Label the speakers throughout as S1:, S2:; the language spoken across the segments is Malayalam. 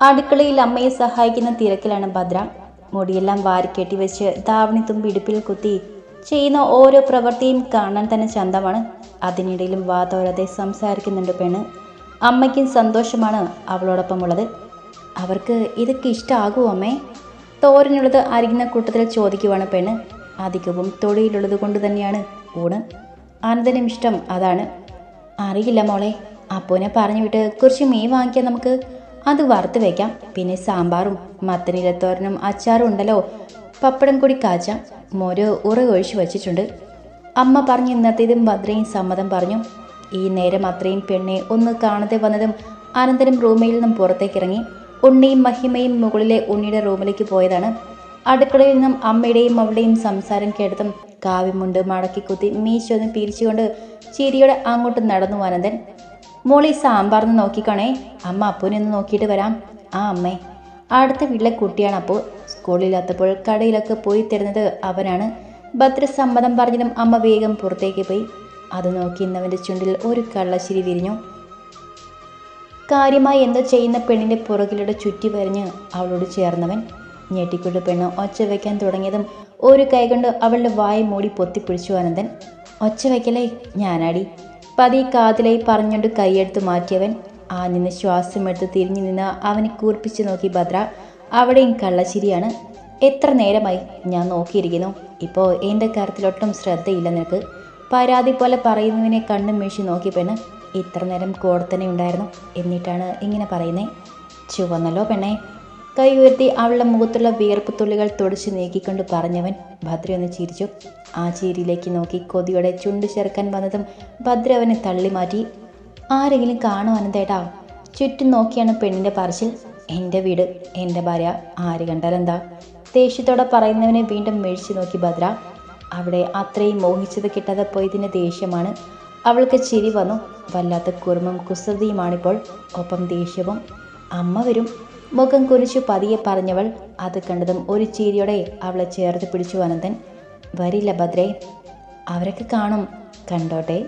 S1: അടുക്കളയിൽ അമ്മയെ സഹായിക്കുന്ന തിരക്കിലാണ് ഭദ്ര. മുടിയെല്ലാം വാരിക്കെട്ടി വെച്ച് ധാവണി പിടിപ്പിൽ കുത്തി ചെയ്യുന്ന ഓരോ പ്രവൃത്തിയും കാണാൻ തന്നെ ചന്തമാണ്. അതിനിടയിലും വാതോരാതെ സംസാരിക്കുന്നുണ്ട് പെണ്ണ്. അമ്മയ്ക്കും സന്തോഷമാണ് അവളോടൊപ്പം ഉള്ളത് അവർക്ക് ഇതൊക്കെ ഇഷ്ടമാകുമോ അമ്മേ? തോരനുള്ളത് അരിയുന്ന കൂട്ടത്തിൽ ചോദിക്കുവാണ് പെണ്ണ്. അധികവും തൊഴിലുള്ളത് കൊണ്ട് തന്നെയാണ് ഊണ്. അനന്തനും ഇഷ്ടം അതാണ്. അറിയില്ല മോളെ അപ്പോനെ പറഞ്ഞു വിട്ട് കുറച്ച് മീൻ വാങ്ങിക്കാൻ നമുക്ക് അത് വറുത്ത് വെക്കാം. പിന്നെ സാമ്പാറും മത്തനിലത്തോരനും അച്ചാറും ഉണ്ടല്ലോ. പപ്പടം കൂടി കാച്ചാം. മോര് ഉറ ഒഴിച്ചു വച്ചിട്ടുണ്ട്. അമ്മ പറഞ്ഞ് ഇന്നത്തേതും ഭദ്രയും സമ്മതം പറഞ്ഞു. ഈ നേരം അത്രയും പെണ്ണെ ഒന്ന് കാണാതെ വന്നതും അനന്തരം റൂമിൽ നിന്നും പുറത്തേക്ക് ഇറങ്ങി ഉണ്ണിയും മഹിമയും മുകളിലെ ഉണ്ണിയുടെ റൂമിലേക്ക് പോയതാണ്. അടുക്കളയിൽ നിന്നും അമ്മയുടെയും അവളുടെയും സംസാരം കേട്ടതും കാവ്യമുണ്ട് മടക്കി കുത്തി മീശൊന്ന് പിരിച്ചുകൊണ്ട് ചിരിയോടെ അങ്ങോട്ട് നടന്നു അനന്തൻ. മോളി സാമ്പാർന്ന് നോക്കിക്കണേ. അമ്മ അപ്പൂനെ ഒന്ന് നോക്കിയിട്ട് വരാം. ആ അമ്മേ. അടുത്ത വീട്ടിലെ കുട്ടിയാണ് അപ്പോൾ സ്കൂളില്ലാത്തപ്പോൾ കടയിലൊക്കെ പോയി തരുന്നത് അവനാണ്. ഭദ്ര സമ്മതം പറഞ്ഞതും അമ്മ വേഗം പുറത്തേക്ക് പോയി. അത് നോക്കി ഇന്നവന്റെ ചുണ്ടിൽ ഒരു കള്ളശ്ശിരി വിരിഞ്ഞു. കാര്യമായി എന്തോ ചെയ്യുന്ന പെണ്ണിന്റെ പുറകിലൂടെ ചുറ്റി വരഞ്ഞ് അവളോട് ചേർന്നവൻ. ഞെട്ടിക്കൊണ്ട് പെണ്ണ് ഒച്ച വയ്ക്കാൻ തുടങ്ങിയതും ഒരു കൈകൊണ്ട് അവളുടെ വായ മൂടി പൊത്തിപ്പിടിച്ചു അനന്തൻ. ഒച്ച വയ്ക്കലേ ഞാനാടി. പതി കാതിലായി പറഞ്ഞുകൊണ്ട് കൈയെടുത്ത് മാറ്റിയവൻ ആ നിന്ന് ശ്വാസമെടുത്ത് തിരിഞ്ഞു നിന്ന് അവനെ കൂർപ്പിച്ച് നോക്കി ഭദ്ര. അവിടെയും കള്ളച്ചിരിയാണ് എത്ര നേരമായി ഞാൻ നോക്കിയിരിക്കുന്നു. ഇപ്പോൾ എന്റെ കാര്യത്തിലൊട്ടും ശ്രദ്ധയില്ല നിനക്ക്. പരാതി പോലെ പറയുന്നതിനെ കണ്ണും വീഴ്ച നോക്കി പെണ്ണ്. ഇത്ര നേരം കോടത്തന്നെ തന്നെ ഉണ്ടായിരുന്നു. എന്നിട്ടാണ് ഇങ്ങനെ പറയുന്നത് ചുവന്നല്ലോ പെണ്ണേ. കൈ ഉയർത്തി അവളുടെ മുഖത്തുള്ള വിയർപ്പ് തുള്ളികൾ തുടച്ച് നീക്കിക്കൊണ്ട് പറഞ്ഞവൻ ഭദ്ര ഒന്ന് ചിരിച്ചു. ആ ചിരിയിലേക്ക് നോക്കി കൊതിയോടെ ചുണ്ട് ചേർക്കാൻ വന്നതും ഭദ്ര അവനെ തള്ളി മാറ്റി. ആരെങ്കിലും കാണും അനന്തേട്ടാ? ചുറ്റും നോക്കിയാണ് പെണ്ണിന്റെ പറച്ചിൽ. എന്റെ വീട് എന്റെ ഭാര്യ. ആര് കണ്ടാലെന്താ ദേഷ്യത്തോടെ പറയുന്നവനെ വീണ്ടും മേഴിച്ചു നോക്കി ഭദ്ര. അവിടെ അത്രയും മോഹിച്ചത് കിട്ടാതെ പോയതിന്റെ ദേഷ്യമാണ്. അവൾക്ക് ചിരി വന്നു. വല്ലാത്ത കുറുമും കുസൃതിയുമാണിപ്പോൾ. ഒപ്പം ദേഷ്യവും. അമ്മ വരും. മുഖം കുരിച്ചു പതിയെ പറഞ്ഞവൾ അത് കണ്ടതും ഒരു ചിരിയോടെ അവളെ ചേർത്ത് പിടിച്ചു അനന്തൻ. വരില്ല ഭദ്രേ അവരൊക്കെ കാണും. കണ്ടോട്ടെ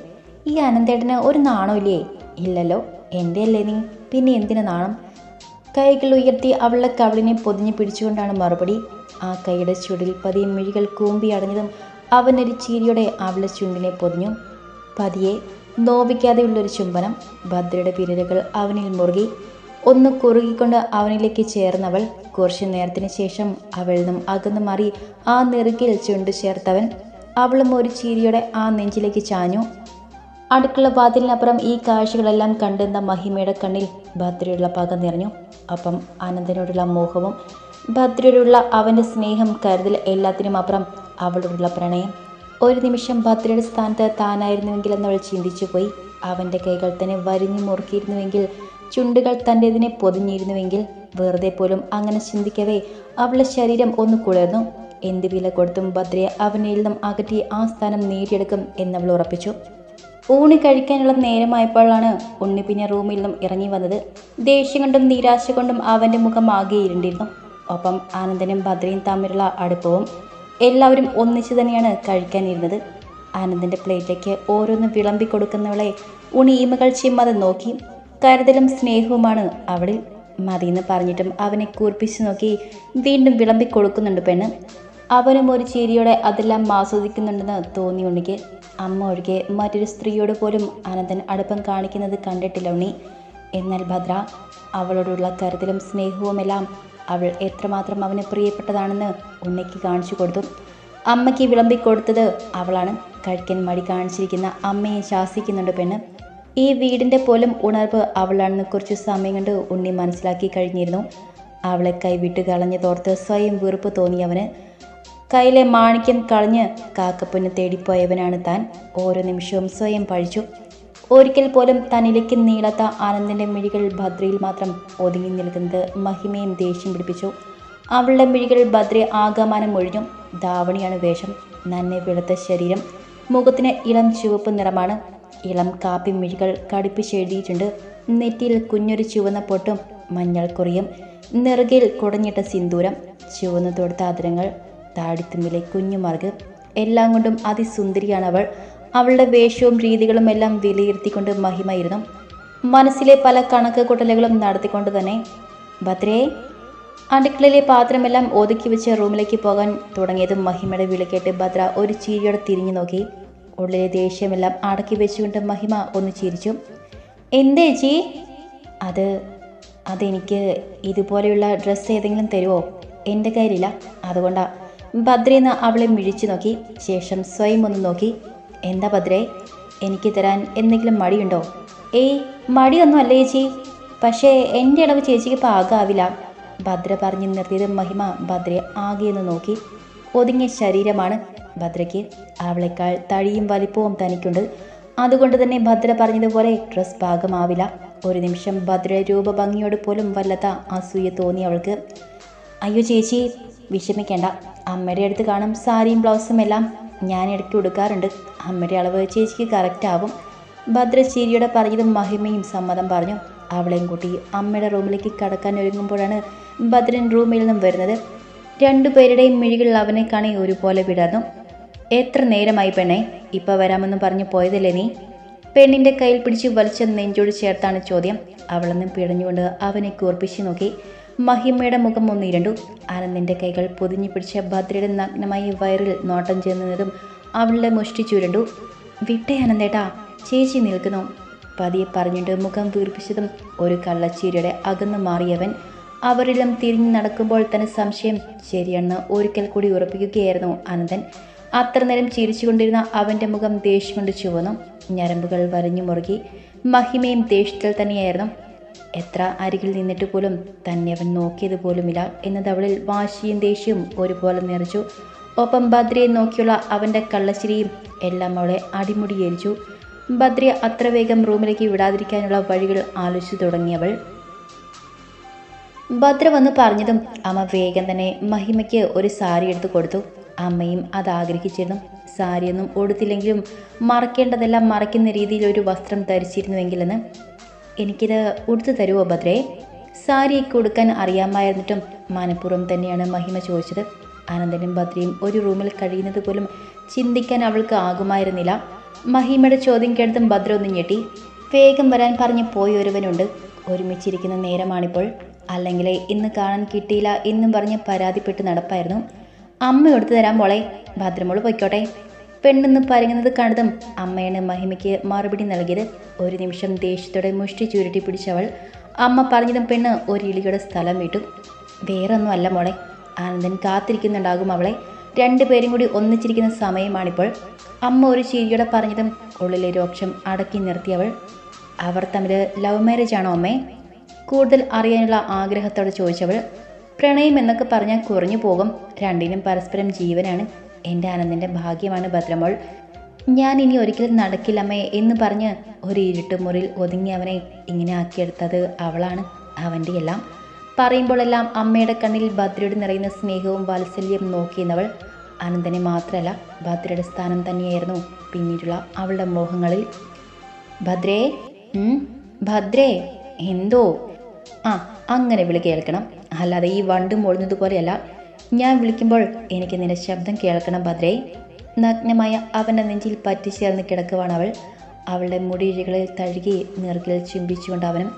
S1: ഈ അനന്തേട്ടന് ഒരു നാണോ ഇല്ലേ? ഇല്ലല്ലോ എന്റെ അല്ലേ നീ? പിന്നെ എന്തിനു നാണം? കൈകൾ ഉയർത്തി അവളുടെ കവളിനെ പൊതിഞ്ഞു പിടിച്ചുകൊണ്ടാണ് മറുപടി. ആ കൈയുടെ ചുടിൽ പതിയെ മിഴികൾ കൂമ്പി അടഞ്ഞതും അവനൊരു ചീരിയോടെ അവളുടെ ചുണ്ടിനെ പൊതിഞ്ഞു. പതിയെ നോവിക്കാതെയുള്ളൊരു ചുംബനം. ഭദ്രയുടെ പിരലുകൾ അവനിൽ മുറുകി. ഒന്ന് കുറുകിക്കൊണ്ട് അവനിലേക്ക് ചേർന്നവൾ കുറച്ചു നേരത്തിന് ശേഷം അവളിൽ നിന്നും അകന്നു മാറി ആ നെറുകിൽ ചുണ്ടു ചേർത്തവൻ അവളും ഒരു ചീരിയുടെ ആ നെഞ്ചിലേക്ക് ചാഞ്ഞു. അടുക്കള വാതിലിനപ്പുറം ഈ കാഴ്ചകളെല്ലാം കണ്ടെന്ന മഹിമയുടെ കണ്ണിൽ ഭദ്രയുള്ള പക നിറഞ്ഞു. അപ്പം അനന്തനോടുള്ള മോഹവും ഭദ്രയോടുള്ള അവന്റെ സ്നേഹം കരുതൽ എല്ലാത്തിനും അപ്പുറം അവളോടുള്ള പ്രണയം. ഒരു നിമിഷം ഭദ്രയുടെ സ്ഥാനത്ത് താനായിരുന്നുവെങ്കിൽ എന്നവൾ ചിന്തിച്ചു പോയി അവന്റെ കൈകൾ തന്നെ വരിഞ്ഞു മുറുക്കിയിരുന്നുവെങ്കിൽ ചുണ്ടുകൾ തന്റെതിനെ പൊതിഞ്ഞിരുന്നുവെങ്കിൽ വെറുതെ പോലും അങ്ങനെ ചിന്തിക്കവേ അവളുടെ ശരീരം ഒന്ന് കുളിർന്നു. എന്ത് വില കൊടുത്തും ഭദ്രയെ അവനിൽ നിന്നും അകറ്റി ആ സ്ഥാനം നേടിയെടുക്കും എന്നവൾ ഉറപ്പിച്ചു. ഊണി കഴിക്കാനുള്ള നേരമായപ്പോഴാണ് ഉണ്ണി പിന്നെ റൂമിൽ നിന്നും ഇറങ്ങി വന്നത്. ദേഷ്യം കൊണ്ടും നിരാശ കൊണ്ടും അവന്റെ മുഖം ആകെ ഇരുണ്ടിരുന്നു. ഒപ്പം ആനന്ദനും ഭദ്രയും തമ്മിലുള്ള അടുപ്പവും എല്ലാവരും ഒന്നിച്ചു തന്നെയാണ് കഴിക്കാനിരുന്നത്. ആനന്ദിന്റെ പ്ലേറ്റിലേക്ക് ഓരോന്ന് വിളമ്പി കൊടുക്കുന്നവളെ ഉണി ഇമകൾ ചിമ്മത് നോക്കി. കരുതലും സ്നേഹവുമാണ്. അവളിൽ മതിയെന്ന് പറഞ്ഞിട്ടും അവനെ കൂർപ്പിച്ചു നോക്കി വീണ്ടും വിളമ്പി കൊടുക്കുന്നുണ്ട് പെണ്ണ്. അവനും ഒരു ചിരിയോടെ അതെല്ലാം ആസ്വദിക്കുന്നുണ്ടെന്ന് തോന്നി ഉണ്ണിക്ക് അമ്മ ഒഴികെ മറ്റൊരു സ്ത്രീയോട് പോലും അനന്തൻ അടുപ്പം കാണിക്കുന്നത് കണ്ടിട്ടില്ല ഉണ്ണി. എന്നാൽ ഭദ്ര അവളോടുള്ള കരുതലും സ്നേഹവുമെല്ലാം അവൾ എത്രമാത്രം അവന് പ്രിയപ്പെട്ടതാണെന്ന് ഉണ്ണിക്ക് കാണിച്ചു കൊടുത്തു. അമ്മയ്ക്ക് വിളമ്പി കൊടുത്തത് അവളാണ്. കഴിക്കാൻ മടി കാണിച്ചിരിക്കുന്ന അമ്മയെ ശാസിക്കുന്നുണ്ട് പെണ്ണ്. ഈ വീടിന്റെ പോലും ഉണർവ് അവളാണെന്ന് കുറച്ച് സമയം കൊണ്ട് ഉണ്ണി മനസ്സിലാക്കി കഴിഞ്ഞിരുന്നു. അവളെ കൈവിട്ട് കളഞ്ഞതോർത്ത് സ്വയം വെറുപ്പ് തോന്നിയവന് കയ്യിലെ മാണിക്യം കളഞ്ഞ് കാക്കപ്പൊന്ന് തേടിപ്പോയവനാണ് താൻ. ഓരോ നിമിഷവും സ്വയം പഴിച്ചു. ഒരിക്കൽ പോലും തന്നിലേക്ക് നീളാത്ത ആനന്ദിന്റെ മിഴികൾ ഭദ്രയിൽ മാത്രം ഒതുങ്ങി നിൽക്കുന്നത് മഹിമയും ദേഷ്യം പിടിപ്പിച്ചു. അവളുടെ മിഴികൾ ഭദ്രയെ ആകമാനം ഒഴിഞ്ഞു. ധാവണിയാണ് വേഷം. നന്നെ വെളുത്ത ശരീരം. മുഖത്തിന് ഇളം ചുവപ്പ് നിറമാണ്. ഇളം കാപ്പി മിഴികൾ കടുപ്പിച്ചെഴുതിയിട്ടുണ്ട്. നെറ്റിയിൽ കുഞ്ഞൊരു ചുവന്ന പൊട്ടും മഞ്ഞൾ കുറിയും നെറുകയിൽ കുടഞ്ഞിട്ട സിന്ദൂരം ചുവന്നു തൊടുത്ത അതിരങ്ങൾ താടിത്തുമ്പിലെ കുഞ്ഞുമാർഗ് എല്ലാം കൊണ്ടും അതിസുന്ദരിയാണ് അവൾ അവളുടെ വേഷവും രീതികളും എല്ലാം വിലയിരുത്തിക്കൊണ്ട് മഹിമയിരുന്നു. മനസ്സിലെ പല കണക്ക് കൂട്ടലുകളും നടത്തിക്കൊണ്ട് തന്നെ ഭദ്രേ അടുക്കളയിലെ പാത്രമെല്ലാം ഒതുക്കി വെച്ച് റൂമിലേക്ക് പോകാൻ തുടങ്ങിയതും മഹിമയുടെ വിളിക്കേട്ട് ഭദ്ര ഒരു ചിരിയോടെ തിരിഞ്ഞു നോക്കി. ഉള്ളിലെ ദേഷ്യമെല്ലാം അടക്കി വെച്ചുകൊണ്ട് മഹിമ ഒന്ന് ചിരിച്ചു. എന്തേ ചേച്ചി? അത് അതെനിക്ക് ഇതുപോലെയുള്ള ഡ്രസ്സ് ഏതെങ്കിലും തരുമോ എന്റെ കയ്യിലില്ല. അതുകൊണ്ടാ. ഭദ്രയെന്ന് അവളെ മിഴിച്ചു നോക്കി. ശേഷം സ്വയം ഒന്ന് നോക്കി. എന്താ ഭദ്രേ? എനിക്ക് തരാൻ എന്തെങ്കിലും മടിയുണ്ടോ? ഏയ് മടിയൊന്നും അല്ല ചേച്ചി. പക്ഷേ എന്റെ ഇടവ് ചേച്ചിക്ക് പാകാവില്ല. ഭദ്ര പറഞ്ഞു നിർത്തിയത് മഹിമ ഭദ്രയെ ആകെയെന്ന് നോക്കി. ഒതുങ്ങിയ ശരീരമാണ്. ഭദ്രയ്ക്ക് അവളെക്കാൾ തടിയും വലിപ്പവും തനിക്കുണ്ട്. അതുകൊണ്ട് തന്നെ ഭദ്ര പറഞ്ഞതുപോലെ ഡ്രസ് പാകമാവില്ല. ഒരു നിമിഷം ഭദ്രയുടെ രൂപഭംഗിയോട് പോലും വല്ലാത്ത അസൂയ തോന്നി അവൾക്ക്. അയ്യോ ചേച്ചി വിഷമിക്കേണ്ട. അമ്മയുടെ അടുത്ത് കാണും സാരിയും ബ്ലൗസും എല്ലാം ഞാൻ ഇടയ്ക്ക് ഉടുക്കാറുണ്ട്. അമ്മയുടെ അളവ് ചേച്ചിക്ക് കറക്റ്റ് ആവും. ഭദ്ര ചിരിയോടെ പറഞ്ഞതും മഹിമയും സമ്മതം പറഞ്ഞു. അവളെയും കൂട്ടി അമ്മയുടെ റൂമിലേക്ക് കടക്കാൻ ഒരുങ്ങുമ്പോഴാണ് ഭദ്രൻ റൂമിൽ നിന്നും വരുന്നത്. രണ്ടുപേരുടെയും മിഴികളിൽ അവനെ കാണി ഒരുപോലെ വിടർന്നു. എത്ര നേരമായി പെണ്ണെ ഇപ്പൊ വരാമെന്ന് പറഞ്ഞു പോയതല്ലേ നീ? പെണ്ണിന്റെ കയ്യിൽ പിടിച്ച് വലിച്ച നെഞ്ചോട് ചേർത്താണ് ചോദ്യം. അവളെന്ന് പിടഞ്ഞുകൊണ്ട് അവനെ കൂർപ്പിച്ചു നോക്കി. മഹിമയുടെ മുഖം ഒന്നിരണ്ടു ആനന്ദിന്റെ കൈകൾ പൊതിഞ്ഞു പിടിച്ച ഭദ്രയുടെ നഗ്നമായ വയറിൽ നോട്ടം ചെന്നതും അവളുടെ മുഷ്ടി ചുരുണ്ടു. വിട്ടേ ആനന്ദേട്ടാ ചേച്ചി നിൽക്കുന്നു. പതിയെ പറഞ്ഞിട്ട് മുഖം വീർപ്പിച്ചതും ഒരു കള്ളച്ചീരിയുടെ അകന്നു മാറിയവൻ അവരിലും തിരിഞ്ഞു നടക്കുമ്പോൾ തന്നെ സംശയം ശരിയെന്ന് ഒരിക്കൽ കൂടി ഉറപ്പിക്കുകയായിരുന്നു അനന്തൻ. അത്ര നേരം ചിരിച്ചുകൊണ്ടിരുന്ന അവന്റെ മുഖം ദേഷ്യം കൊണ്ട് ചുവന്നു. ഞരമ്പുകൾ വരഞ്ഞു മുറുകി. മഹിമയും ദേഷ്യത്തിൽ തന്നെയായിരുന്നു. എത്ര അരികിൽ നിന്നിട്ട് പോലും തന്നെ അവൻ നോക്കിയത് പോലുമില്ല എന്നത് അവളിൽ വാശിയും ദേഷ്യവും ഒരുപോലെ നിറച്ചു. ഒപ്പം ഭദ്രയെ നോക്കിയുള്ള അവന്റെ കള്ളശ്ശിരിയും എല്ലാം അവളെ അടിമുടിയേരിച്ചു ഭദ്രയെ അത്ര വേഗം റൂമിലേക്ക് വിടാതിരിക്കാനുള്ള വഴികൾ ആലോചിച്ചു തുടങ്ങിയവൾ. ഭദ്ര വന്ന് പറഞ്ഞതും അമ്മ വേഗം തന്നെ മഹിമയ്ക്ക് ഒരു സാരി എടുത്തു കൊടുത്തു. അമ്മയും അത് ആഗ്രഹിച്ചിരുന്നു. സാരിയൊന്നും ഉടുത്തില്ലെങ്കിലും മറക്കേണ്ടതെല്ലാം മറയ്ക്കുന്ന രീതിയിൽ ഒരു വസ്ത്രം ധരിച്ചിരുന്നുവെങ്കിലെന്ന്. എനിക്കിത് ഉടുത്തു തരുമോ ഭദ്രേ? സാരിയൊക്കെ ഉടുക്കാൻ അറിയാമായിരുന്നിട്ടും മനഃപൂർവം തന്നെയാണ് മഹിമ ചോദിച്ചത്. ആനന്ദനും ഭദ്രയും ഒരു റൂമിൽ കഴിയുന്നത് പോലും ചിന്തിക്കാൻ അവൾക്ക് ആകുമായിരുന്നില്ല. മഹിമയുടെ ചോദ്യം കേട്ടതും ഭദ്ര ഒന്ന് ഞെട്ടി. വേഗം വരാൻ പറഞ്ഞ് പോയി ഒരുവനുണ്ട് ഒരുമിച്ചിരിക്കുന്ന നേരമാണിപ്പോൾ. അല്ലെങ്കിൽ ഇന്ന് കാണാൻ കിട്ടിയില്ല എന്നും പറഞ്ഞ് പരാതിപ്പെട്ട് നടപ്പായിരുന്നു. അമ്മ എടുത്തു തരാൻ പോളെ ഭദ്രമോൾ പൊയ്ക്കോട്ടെ. പെണ്ണെന്ന് പരങ്ങുന്നത് കണ്ടതും അമ്മയാണ് മഹിമയ്ക്ക് മറുപടി നൽകിയത്. ഒരു നിമിഷം ദേഷ്യത്തോടെ മുഷ്ടി ചുരുട്ടി പിടിച്ചവൾ അമ്മ പറഞ്ഞതും പെണ്ണ് ഒരു ഇളിയുടെ സ്ഥലം വിട്ടു. വേറെ അല്ല മോളെ ആനന്ദൻ കാത്തിരിക്കുന്നുണ്ടാകും അവളെ. രണ്ടുപേരും കൂടി ഒന്നിച്ചിരിക്കുന്ന സമയമാണിപ്പോൾ. അമ്മ ഒരു ചിരിയോടെ പറഞ്ഞതും ഉള്ളിലെ രോക്ഷം അടക്കി നിർത്തിയവൾ. അവർ തമ്മിൽ ലവ് മാരേജ് ആണോ അമ്മേ? കൂടുതൽ അറിയാനുള്ള ആഗ്രഹത്തോടെ ചോദിച്ചവൾ പ്രണയം എന്നൊക്കെ പറഞ്ഞാൽ കുറഞ്ഞു പോകും. രണ്ടിനും പരസ്പരം ജീവനാണ്. എന്റെ ആനന്ദിന്റെ ഭാഗ്യമാണ് ഭദ്രമോൾ. ഞാൻ ഇനി ഒരിക്കലും നടക്കില്ലമ്മേ എന്ന് പറഞ്ഞ് ഒരു ഇരുട്ട് മുറിയിൽ ഒതുങ്ങി അവനെ ഇങ്ങനെ ആക്കിയെടുത്തത് അവളാണ് അവന്റെ എല്ലാം. പറയുമ്പോഴെല്ലാം അമ്മയുടെ കണ്ണിൽ ഭദ്രയുടെ നിറയുന്ന സ്നേഹവും വാത്സല്യം നോക്കിയെന്നവൾ അനന്തനെ മാത്രമല്ല ഭദ്രയുടെ സ്ഥാനം തന്നെയായിരുന്നു പിന്നീടുള്ള അവളുടെ മോഹങ്ങളിൽ. ഭദ്രേ ഭദ്രേ എന്തോ? ആ അങ്ങനെ വിളി കേൾക്കണം. അല്ലാതെ ഈ വണ്ട് മൊഴിഞ്ഞതുപോലെയല്ല പോലെയല്ല. ഞാൻ വിളിക്കുമ്പോൾ എനിക്ക് നിന്റെ ശബ്ദം കേൾക്കണം ഭദ്രേ. നഗ്നമായ അവന്റെ നെഞ്ചിൽ പറ്റി പറ്റിച്ചേർന്ന് കിടക്കുവാണ് അവൾ. അവളുടെ മുടിയിഴകളിൽ തഴുകി നിറകിൽ ചുംബിച്ചുകൊണ്ട് അവനും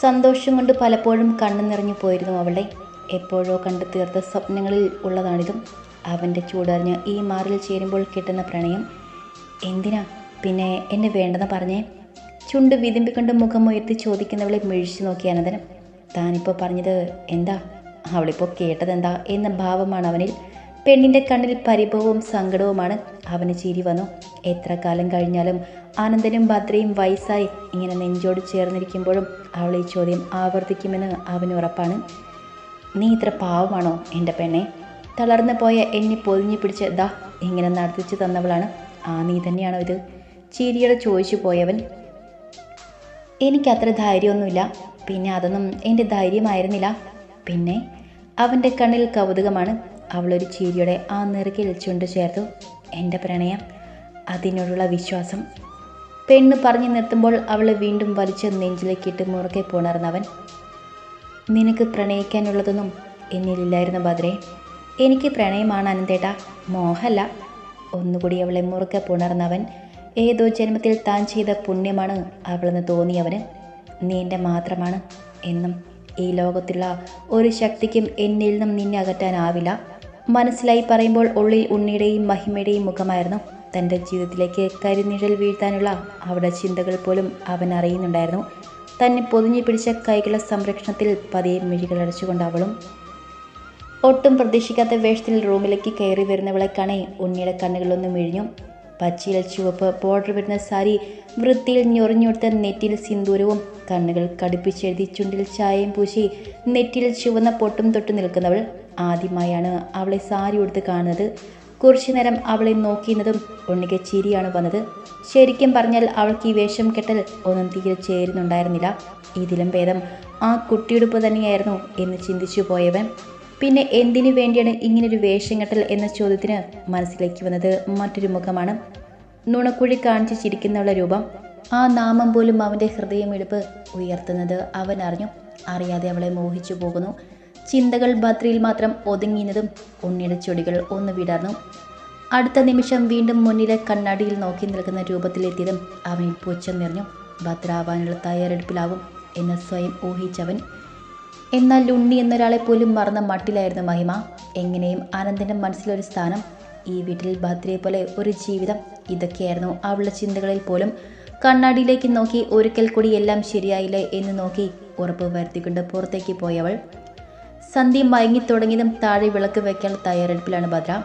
S1: സന്തോഷം കൊണ്ട് പലപ്പോഴും കണ്ണു നിറഞ്ഞു പോയിരുന്നു അവളെ എപ്പോഴോ കണ്ടു തീർത്ത സ്വപ്നങ്ങളിൽ ഉള്ളതാണിതും. അവന്റെ ചൂടറിഞ്ഞ് ഈ മാറിൽ ചേരുമ്പോൾ കിട്ടുന്ന പ്രണയം. എന്തിനാ പിന്നെ എന്നെ വേണ്ടെന്ന് പറഞ്ഞേ? ചുണ്ട് വിതുമ്പിക്കൊണ്ട് മുഖം ഉയർത്തി ചോദിക്കുന്നവളെ മിഴിച്ചു നോക്കി അനന്തരം. താനിപ്പോൾ പറഞ്ഞത് എന്താ? അവളിപ്പോൾ കേട്ടതെന്താ എന്ന ഭാവമാണ് അവനിൽ. പെണ്ണിന്റെ കണ്ണിൽ പരിഭവവും സങ്കടവുമാണ് അവന് ചിരി വന്നു. എത്ര കാലം കഴിഞ്ഞാലും ആനന്ദനും ഭദ്രയും വയസ്സായി ഇങ്ങനെ നെഞ്ചോട് ചേർന്നിരിക്കുമ്പോഴും അവൾ ഈ ചോദ്യം ആവർത്തിക്കുമെന്ന് അവന് ഉറപ്പാണ്. നീ ഇത്ര പാവമാണോ എന്റെ പെണ്ണെ? തളർന്നു പോയ എന്നെ പൊതിഞ്ഞു പിടിച്ച് ദാ ഇങ്ങനെ നടത്തിച്ചു തന്നവളാണ്. ആ നീ തന്നെയാണോ ഇത്? ചിരിയോടെ ചോദിച്ചു പോയവൻ. എനിക്കത്ര ധൈര്യമൊന്നുമില്ല. പിന്നെ അതൊന്നും എന്റെ ധൈര്യമായിരുന്നില്ല. പിന്നെ അവന്റെ കണ്ണിൽ കൗതുകമാണ്. അവളൊരു ചീരിയുടെ ആ നെറുകിൽ ചുണ്ടു ചേർത്തു. എന്റെ പ്രണയം അതിനോടുള്ള വിശ്വാസം. പെണ്ണ് പറഞ്ഞു നിർത്തുമ്പോൾ അവളെ വീണ്ടും വലിച്ച് നെഞ്ചിലേക്കിട്ട് മുറുകെ പുണർന്നവൻ. നിനക്ക് പ്രണയിക്കാനുള്ളതൊന്നും എന്നിലില്ലായിരുന്നു ഭദ്രേ. എനിക്ക് പ്രണയമാണ് അനന്തേട്ട. മോഹല്ല. ഒന്നുകൂടി അവളെ മുറുകെ പുണർന്നവൻ. ഏതോ ജന്മത്തിൽ താൻ ചെയ്ത പുണ്യമാണ് അവളെന്ന് തോന്നിയവന്. നീ എന്റെ മാത്രമാണ് എന്നും ഈ ലോകത്തുള്ള ഒരു ശക്തിക്കും എന്നിൽ നിന്നും നിന്നെ അകറ്റാനാവില്ല. മനസ്സിലായി പറയുമ്പോൾ ഉള്ളിൽ ഉണ്ണിയുടെയും മഹിമയുടെയും മുഖമായിരുന്നു. തന്റെ ജീവിതത്തിലേക്ക് കരിനിഴൽ വീഴ്ത്താനുള്ള അവരുടെ ചിന്തകൾ പോലും അവൻ അറിയുന്നുണ്ടായിരുന്നു. തന്നെ പൊതിഞ്ഞു പിടിച്ച കൈകളുടെ സംരക്ഷണത്തിൽ പതിയെ മിഴികളടച്ചുകൊണ്ട് അവളും ഒട്ടും പ്രതീക്ഷിക്കാത്ത വേഷത്തിൽ റൂമിലേക്ക് കയറി വരുന്നവളെ കാണേ ഉണ്ണിയുടെ കണ്ണുകളൊന്നും മിഴിഞ്ഞു. പച്ചയിൽ ചുവപ്പ് ബോർഡർ വരുന്ന സാരി വൃത്തിയിൽ ഞൊറിഞ്ഞൊടുത്ത നെറ്റിയിൽ സിന്ദൂരവും കണ്ണുകൾ കടുപ്പിച്ചെഴുതി ചുണ്ടിൽ ചായയും പൂശി നെറ്റിയിൽ ചുവന്ന പൊട്ടും തൊട്ട് നിൽക്കുന്നവൾ ആദ്യമായാണ് അവളെ സാരി ഉടുത്ത് കാണുന്നത്. കുറച്ചു നേരം അവളെ നോക്കിയിരുന്നതും ഉണ്ണിക്ക് ചിരിയാണ് വന്നത്. ശരിക്കും പറഞ്ഞാൽ അവൾക്ക് ഈ വേഷം കെട്ടൽ ഒന്നും തീരെ ചേരുന്നുണ്ടായിരുന്നില്ല. ഇതിലും ഭേദം ആ കുട്ടിയുടുപ്പ് തന്നെയായിരുന്നു എന്ന് ചിന്തിച്ചു പോയവൻ. പിന്നെ എന്തിനു വേണ്ടിയാണ് ഇങ്ങനൊരു വേഷം കെട്ടൽ എന്ന ചോദ്യത്തിന് മനസ്സിലേക്ക് വന്നത് മറ്റൊരു മുഖമാണ്. നുണക്കുഴി കാണിച്ച് ചിരിക്കുന്നവളുടെ രൂപം. ആ നാമം പോലും അവന്റെ ഹൃദയമിടിപ്പ് ഉയർത്തുന്നത് അവൻ അറിഞ്ഞു. അറിയാതെ അവളെ മോഹിച്ചു പോകുന്നു. ചിന്തകൾ ഭദ്രയിൽ മാത്രം ഒതുങ്ങിയതും ഉണ്ണിയുടെ ചൊടികൾ ഒന്ന് വിടർന്നു. അടുത്ത നിമിഷം വീണ്ടും മുന്നിലെ കണ്ണാടിയിൽ നോക്കി നിൽക്കുന്ന രൂപത്തിലെത്തിയതും അവനിൽ പൂച്ചം നിറഞ്ഞു. ഭദ്രാവാനുള്ള തയ്യാറെടുപ്പിലാവും എന്ന് സ്വയം ഊഹിച്ചവൻ. എന്നാൽ ഉണ്ണി എന്നൊരാളെ പോലും മറന്ന മട്ടിലായിരുന്നു മഹിമ. എങ്ങനെയും അനന്തന്റെ മനസ്സിലൊരു സ്ഥാനം. ഈ വീട്ടിൽ ഭദ്രയെ പോലെ ഒരു ജീവിതം. ഇതൊക്കെയായിരുന്നു അവളുടെ ചിന്തകളിൽ പോലും കണ്ണാടിയിലേക്ക് നോക്കി ഒരിക്കൽ കൂടി എല്ലാം ശരിയായില്ലേ എന്ന് നോക്കി ഉറപ്പ് വരുത്തിക്കൊണ്ട് പുറത്തേക്ക് പോയവൾ. സന്ധ്യ മയങ്ങിത്തുടങ്ങിയതും താഴെ വിളക്ക് വയ്ക്കാൻ തയ്യാറെടുപ്പിലാണ് ഭദ്ര.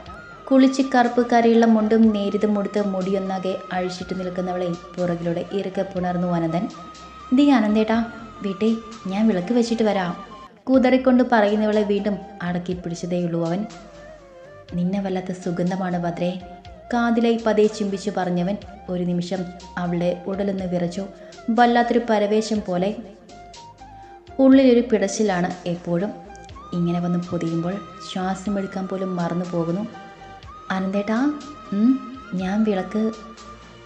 S1: കുളിച്ച് കറുപ്പ് കരയുള്ള മുണ്ടും നേരിതും മുടുത്ത് മുടിയൊന്നാകെ അഴിച്ചിട്ട് നിൽക്കുന്നവളെ പുറകിലൂടെ ഇറുക്കെ പുണർന്നു അനന്തൻ. ദീ അനന്തേട്ടാ വീട്ടേ ഞാൻ വിളക്ക് വെച്ചിട്ട് വരാം. കുതറിക്കൊണ്ട് പറയുന്നവളെ വീണ്ടും അടക്കി പിടിച്ചതേയുള്ളൂ അവൻ. നിന്നെ വല്ലാത്ത സുഗന്ധമാണ് ഭദ്രേ കാതിലായി പതേ ചിമ്പിച്ചു പറഞ്ഞവൻ ഒരു നിമിഷം അവളെ ഉടലൊന്ന് വിറച്ചു. വല്ലാത്തൊരു പരവേശം പോലെ ഉള്ളിലൊരു പിടച്ചിലാണ് എപ്പോഴും. ഇങ്ങനെ വന്ന് പൊതിയുമ്പോൾ ശ്വാസമെടുക്കാൻ പോലും മറന്നു പോകുന്നു. അനന്തേട്ടാ ഞാൻ വിളക്ക്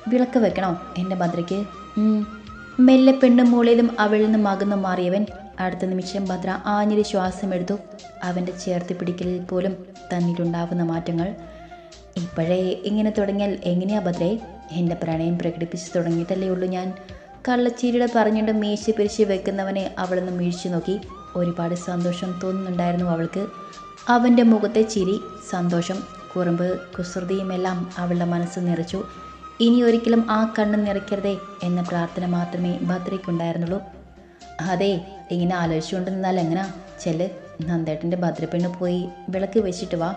S1: വിളക്ക് വെക്കണോ എന്റെ ഭദ്രയ്ക്ക്? മെല്ലെ പെണ്ണും മൂളയിലും അവളിൽ നിന്ന് മകന്നു മാറിയവൻ അടുത്ത നിമിഷം ഭദ്ര ആഞ്ഞിരി ശ്വാസമെടുത്തു. അവന്റെ ചേർത്ത് പിടിക്കലിൽ പോലും തന്നിലുണ്ടാവുന്ന മാറ്റങ്ങൾ ഇപ്പോഴേ ഇങ്ങനെ തുടങ്ങിയാൽ എങ്ങനെയാ ഭദ്രേ? എന്റെ പ്രണയം പ്രകടിപ്പിച്ച് തുടങ്ങിയിട്ടല്ലേ ഉള്ളൂ ഞാൻ. കള്ളച്ചീരിയുടെ പറഞ്ഞുകൊണ്ട് മീശി പിരിച്ച് വെക്കുന്നവനെ അവളൊന്ന് വീഴ്ച നോക്കി. ഒരുപാട് സന്തോഷം തോന്നുന്നുണ്ടായിരുന്നു അവൾക്ക്. അവന്റെ മുഖത്തെ ചിരി സന്തോഷം കുറുമ്പ് കുസൃതിയുമെല്ലാം അവളുടെ മനസ്സ് നിറച്ചു. ഇനി ഒരിക്കലും ആ കണ്ണ് നിറയ്ക്കരുതേ എന്ന പ്രാർത്ഥന മാത്രമേ ഭദ്രയ്ക്കുണ്ടായിരുന്നുള്ളൂ. അതെ ഇങ്ങനെ ആലോചിച്ചുകൊണ്ട് നിന്നാൽ എങ്ങനാ? ചെല്ല് നന്ദേട്ടന്റെ ഭദ്രപ്പെണ്ണ് പോയി വിളക്ക് വെച്ചിട്ട് വാ.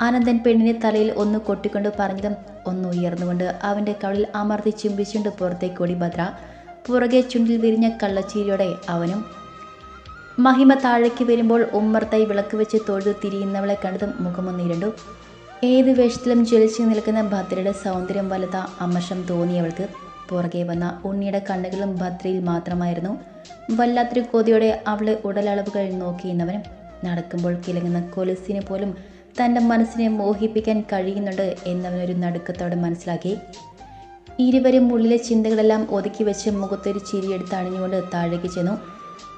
S1: ആനന്ദൻ പെണ്ണിനെ തലയിൽ ഒന്ന് കൊട്ടിക്കൊണ്ട് പറഞ്ഞതും ഒന്ന് ഉയർന്നുകൊണ്ട് അവന്റെ കവളിൽ അമർത്തി ചുംബിച്ചുകൊണ്ട് പുറത്തേക്ക് ഓടി ഭദ്ര. പുറകെ ചുണ്ടിൽ വിരിഞ്ഞ കള്ളച്ചീരിയോടെ അവനും മഹിമ താഴേക്ക് വരുമ്പോൾ ഉമ്മർത്തായി വിളക്ക് വെച്ച് തൊഴുതു തിരിയുന്നവളെ കണ്ടതും മുഖമൊന്നിരണ്ടു ഏത് വേഷത്തിലും ജ്വലിച്ചു നിൽക്കുന്ന ഭദ്രയുടെ സൗന്ദര്യം വലുത അമർഷം തോന്നിയവൾക്ക് പുറകെ വന്ന ഉണ്ണിയുടെ കണ്ണുകളും ഭദ്രയിൽ മാത്രമായിരുന്നു. വല്ലാത്തൊരു കൊതിയോടെ അവളെ ഉടലളവുകൾ നോക്കിയിരുന്നവനും നടക്കുമ്പോൾ കിളങ്ങുന്ന കൊലുസിനെ പോലും തന്റെ മനസ്സിനെ മോഹിപ്പിക്കാൻ കഴിയുന്നുണ്ട് എന്നവനൊരു നടുക്കത്തോടെ മനസ്സിലാക്കി. ഇരുവരും ഉള്ളിലെ ചിന്തകളെല്ലാം ഒതുക്കി വെച്ച് മുഖത്തൊരു ചിരിയെടുത്ത് അണിഞ്ഞുകൊണ്ട് താഴേക്ക് ചെന്നു.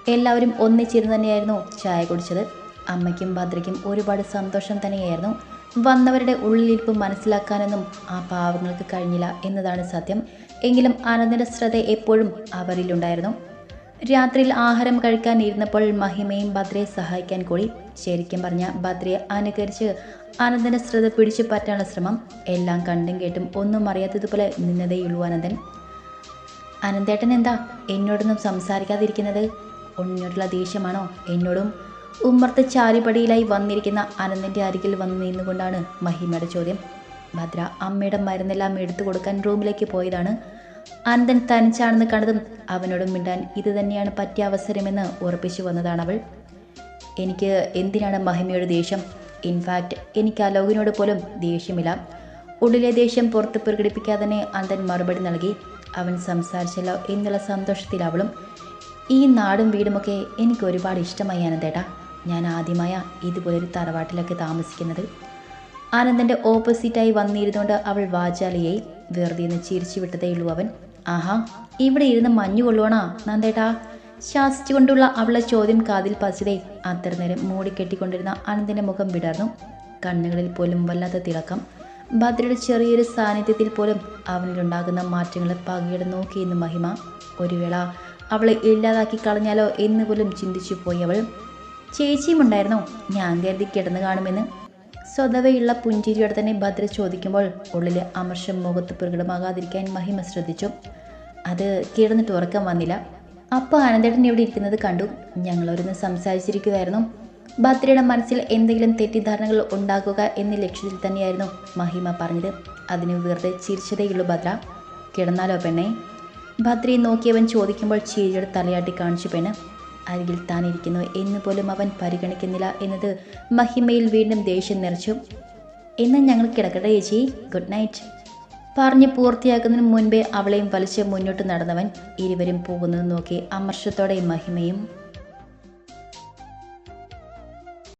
S1: എല്ലാവരും ഒന്നിച്ചിരുന്ന് തന്നെയായിരുന്നു ചായ കുടിച്ചത്. അമ്മയ്ക്കും ഭദ്രയ്ക്കും ഒരുപാട് സന്തോഷം തന്നെയായിരുന്നു. വന്നവരുടെ ഉള്ളിലിരിപ്പ് മനസ്സിലാക്കാനൊന്നും ആ പാവങ്ങൾക്ക് കഴിഞ്ഞില്ല എന്നതാണ് സത്യം. എങ്കിലും ആനന്ദിന്റെ ശ്രദ്ധ എപ്പോഴും അവരിലുണ്ടായിരുന്നു. രാത്രിയിൽ ആഹാരം കഴിക്കാൻ ഇരുന്നപ്പോൾ മഹിമയും ഭദ്രയെ സഹായിക്കാൻ കൂടി ശരിക്കും പറഞ്ഞ ഭദ്രയെ അനുകരിച്ച് ആനന്ദന്റെ ശ്രദ്ധ പിടിച്ചു പറ്റാനുള്ള ശ്രമം എല്ലാം കണ്ടും കേട്ടും ഒന്നും അറിയാത്തതുപോലെ നിന്നതേയുള്ളൂ അനന്തൻ. അനന്തേട്ടൻ എന്താ എന്നോടൊന്നും സംസാരിക്കാതിരിക്കുന്നത്? ഉന്നോടുള്ള ദേഷ്യമാണോ? എന്നോടും ഉമ്മർത്ത് ചാരിപടിയിലായി വന്നിരിക്കുന്ന അനന്തന്റെ അരികിൽ വന്ന് നിന്നുകൊണ്ടാണ് മഹിമയുടെ ചോദ്യം. ഭദ്ര അമ്മയുടെ മരുന്നെല്ലാം എടുത്തു കൊടുക്കാൻ റൂമിലേക്ക് പോയതാണ്. അനന്തൻ തനിച്ചാണെന്ന് കണ്ടതും അവനോട് മിണ്ടാൻ ഇത് തന്നെയാണ് പറ്റിയ അവസരമെന്ന് ഉറപ്പിച്ചു വന്നതാണ് അവൾ എനിക്ക് എന്തിനാണ് മഹിമയുടെ ദേഷ്യം? ഇൻഫാക്റ്റ് എനിക്ക് അലോകിനോട് പോലും ദേഷ്യമില്ല. ഉള്ളിലെ ദേഷ്യം പുറത്ത് പ്രകടിപ്പിക്കാതെ തന്നെ അന്തൻ മറുപടി നൽകി അവൻ സംസാരിച്ചല്ലോ എന്നുള്ള സന്തോഷത്തിൽ അവളും ഈ നാടും വീടുമൊക്കെ എനിക്ക് ഒരുപാട് ഇഷ്ടമായി ആനന്ദേട്ടാ ഞാൻ ആദ്യമായ ഇതുപോലൊരു തറവാട്ടിലൊക്കെ താമസിക്കുന്നത്. ആനന്ദന്റെ ഓപ്പോസിറ്റായി വന്നിരുന്നുകൊണ്ട് അവൾ വാചാലിയായി വെറുതെ ചിരിച്ചു വിട്ടതേയുള്ളൂ അവൻ. ആഹാ ഇവിടെ ഇരുന്ന് മഞ്ഞു കൊള്ളുവാണാ നന്ദേട്ടാ? ശാസിച്ചുകൊണ്ടുള്ള അവളെ ചോദ്യം കാതിൽ പസിതെ അത്ര നേരം മൂടിക്കെട്ടിക്കൊണ്ടിരുന്ന അനന്തിന്റെ മുഖം വിടർന്നു. കണ്ണുകളിൽ പോലും വല്ലാത്ത തിളക്കം. ഭദ്രയുടെ ചെറിയൊരു സാന്നിധ്യത്തിൽ പോലും അവനിലുണ്ടാകുന്ന മാറ്റങ്ങളെ പകയുടെ നോക്കിയെന്ന് മഹിമ. ഒരു വേള അവളെ ഇല്ലാതാക്കി കളഞ്ഞാലോ എന്ന് പോലും ചിന്തിച്ചു പോയി അവൾ. ചേച്ചിയും ഉണ്ടായിരുന്നോ ഞാൻ കരുതി കിടന്നു കാണുമെന്ന്. സ്വതവയുള്ള പുഞ്ചിരിയോടെ തന്നെ ഭദ്ര ചോദിക്കുമ്പോൾ ഉള്ളിലെ അമർഷം മുഖത്ത് പ്രകടമാകാതിരിക്കാൻ മഹിമ ശ്രദ്ധിച്ചു. അത് കിടന്നിട്ട് ഉറക്കം വന്നില്ല. അപ്പോൾ ആനന്ദേട്ടൻ ഇവിടെ ഇരിക്കുന്നത് കണ്ടു? ഞങ്ങളൊരുന്ന് സംസാരിച്ചിരിക്കുമായിരുന്നു ഭദ്രയുടെ മനസ്സിൽ എന്തെങ്കിലും തെറ്റിദ്ധാരണകൾ ഉണ്ടാക്കുക എന്ന ലക്ഷ്യത്തിൽ തന്നെയായിരുന്നു മഹിമ പറഞ്ഞത്. അതിന് വെറുതെ ചിരിച്ചതേയുള്ളൂ ഭദ്ര. കിടന്നാലോ പെണ്ണേ? ഭദ്രയെ നോക്കിയവൻ ചോദിക്കുമ്പോൾ ചിരിയുടെ തലയാട്ടി കാണിച്ചു പെണ്ണ്. അരികിൽ താനിരിക്കുന്നു എന്ന് പോലും അവൻ പരിഗണിക്കുന്നില്ല എന്നത് മഹിമയിൽ വീണ്ടും ദേഷ്യം നിറച്ചു. എന്നാൽ ഞങ്ങൾ കിടക്കട്ടെ ചേച്ചി. Good night. പറഞ്ഞ് പൂർത്തിയാക്കുന്നതിന് മുൻപേ അവളെയും വലിച്ച് മുന്നോട്ട് നടന്നവൻ ഇരുവരും പോകുന്നത് നോക്കി അമർഷത്തോടെ മഹിമയും